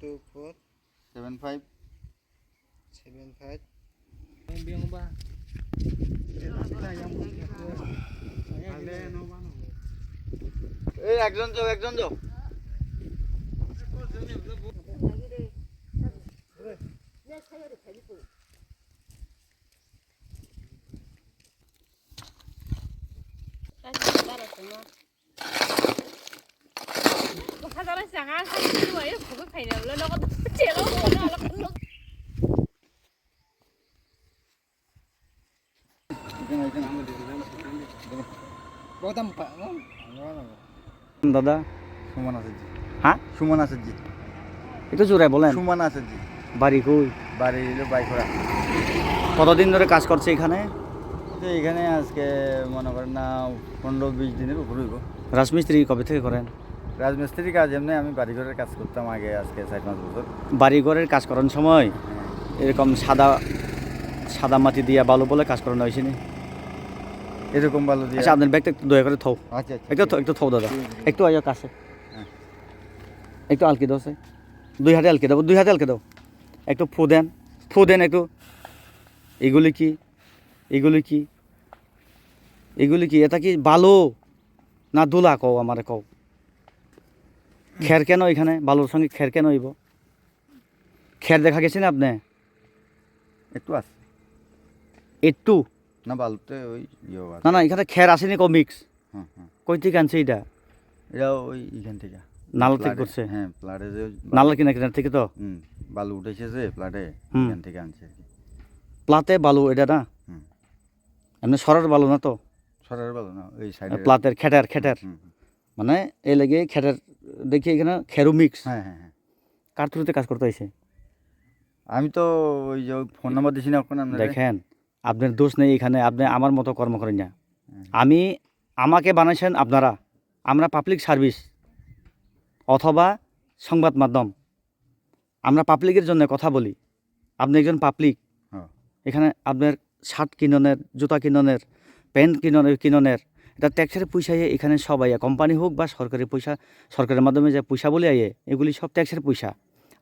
two four seven five seven five এই একজন যাও একজন যাও 사자 他早上想啊，他今晚又不会陪了，然后接了我了，然后。দাদা? সুমন আচার্য হ্যাঁ? সুমন আচার্য একটু জোরে বলেন। সুমন বাড়ি কই? বাড়ি বাইকরা কতদিন ধরে কাজ করছে এখানে? এখানে আজকে মনে করেন না পনেরো বিশ দিনের উপরে রাজমিস্ত্রি কবে থেকে করেন? রাজমিস্ত্রি কাজ এমনি আমি বাড়িঘরের কাজ করতাম আগে আজকে চার পাঁচ বছর। বাড়ি ঘরের কাজ করার সময় এরকম সাদা সাদা মাটি দিয়ে বালু বলে কাজ করানো হয়েছে নি? এরকম বালু দিয়ে। আচ্ছা আপনার ব্যাগটা একটু দয়া করে থৌ আচ্ছা আচ্ছা একটু একটু থৌ দাদা। একটু আয় কাছে। হ্যাঁ। একটু আলকি দাও সে। দুই হাতে আলকে দাও দুই হাতে আলকে দাও। একটু ফু দেন ফু দেন একটু। এগুলি কি? এগুলি কি? এগুলি কি? এটা কি বালু? না দুলা কও আমারে কও। খের কেন এখানে? বালুর সঙ্গে খের কেন হইব? খের দেখা গেছে না আপনি? একটু আছে। একটু? না বালুতে ওই না না এখানে খের আসেনি কো মিক্স। কই থেকে আনছে এটা এটা ওই এখান থেকে। নালা থেকে করছে? হ্যাঁ প্লাটে যে নালা কিনা কিনার থেকে তো? হুম বালু উঠেছে যে প্লাটে। এখান থেকে আনছে প্লাতে বালু এটা না। এমনি সরার বালু না তো? সরার বালু না ওই সাইডে। প্লাতের খেটার খেটার। মানে এই লেগে খেটার দেখি এখানে খেরু মিক্স হ্যাঁ হ্যাঁ হ্যাঁ। কার থ্রুতে কাজ করতে হয়েছে? আমি তো ওই যে ফোন নাম্বার দিছি না ওখানে দেখেন আপনার দোষ নেই এখানে আপনি আমার মতো কর্ম করেন না। আমি আমাকে বানাইছেন আপনারা। আমরা পাবলিক সার্ভিস অথবা সংবাদ মাধ্যম। আমরা পাবলিকের জন্য কথা বলি। আপনি একজন পাবলিক হ্যাঁ। এখানে আপনার শার্ট কিননের জুতা কিননের প্যান্ট কিননের কিননের এটা ট্যাক্সের পয়সা এখানে সব আইয়া কোম্পানি হোক বা সরকারি পয়সা সরকারের মাধ্যমে যে পয়সা বলে আইয়ে এগুলি সব ট্যাক্সের পয়সা।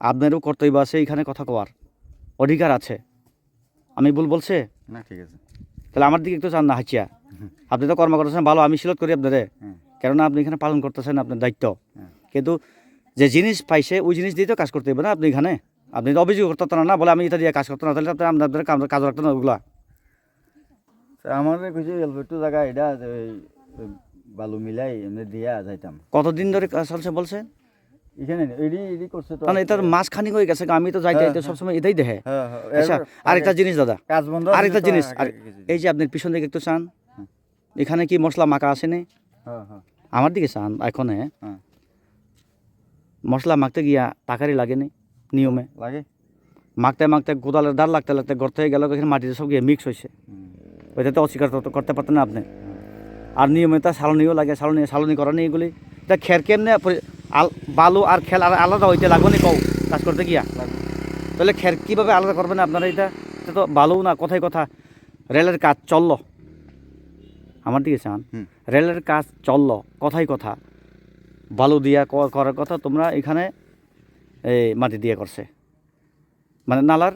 আপনারও কর্তব্য আছে এখানে কথা কওয়ার। অধিকার আছে। আমি ভুল বলছে? না ঠিক আছে। তাহলে আমার দিকে একটু চান না হাঁচিয়া। আপনি তো কর্ম করতেছেন ভালো আমি সিলত করি আপনাদের কেননা আপনি এখানে পালন করতেছেন আপনার দায়িত্ব। হ্যাঁ। কিন্তু যে জিনিস পাইছে ওই জিনিস দিয়ে তো কাজ করতে হবে না আপনি এখানে। আপনি তো অভিযোগ করতে না বলে আমি এটা দিয়ে কাজ করতে না তাহলে আপনি আপনাদের কাজ রাখতেন না ওগুলা। আমার কিছু একটু জায়গা এটা বালু মিলাই এমনি দিয়া যাইতাম। কতদিন ধরে চলছে বলছেন এখানে এডি এডি করছে তো। কারণ এটার মাস খানিক হয়ে গেছে আমি তো যাইতে হ্যাঁ, যাইতে সবসময় এটাই দেখে। হ্যাঁ হ্যাঁ আচ্ছা আরেকটা জিনিস দাদা। কাজ বন্ধ আরেকটা জিনিস এই যে আপনার পিছন দিকে একটু চান। এখানে কি মশলা মাখা আসেনি হ্যাঁ হ্যাঁ। আমার দিকে চান এখনে। হ্যাঁ। মশলা মাখতে গিয়া টাকারই লাগেনি নিয়মে। লাগে। মাখতে মাখতে কোদালের দাঁড় লাগতে লাগতে গর্ত হয়ে গেল এখানে মাটিতে সব গিয়ে মিক্স হয়েছে। ওইটা তো অস্বীকার করতে পারতেন না আপনি। আর নিয়মিত সালনিও লাগে সালনি সালনি করা নেই এগুলি। এটা খের কেমনে বালু আর খেল আর আলাদা হইতে লাগবে না কও? কাজ করতে গিয়া। তাহলে খের কীভাবে আলাদা করবেন আপনারা এটা এটা তো বালু না কথাই কথা। রেলের কাজ চলল। আমার দিকে চান। হুম। রেলের কাজ চলল কথাই কথা। বালু দিয়া করার কথা তোমরা এখানে এই মাটি দিয়ে করছে। মানে নালার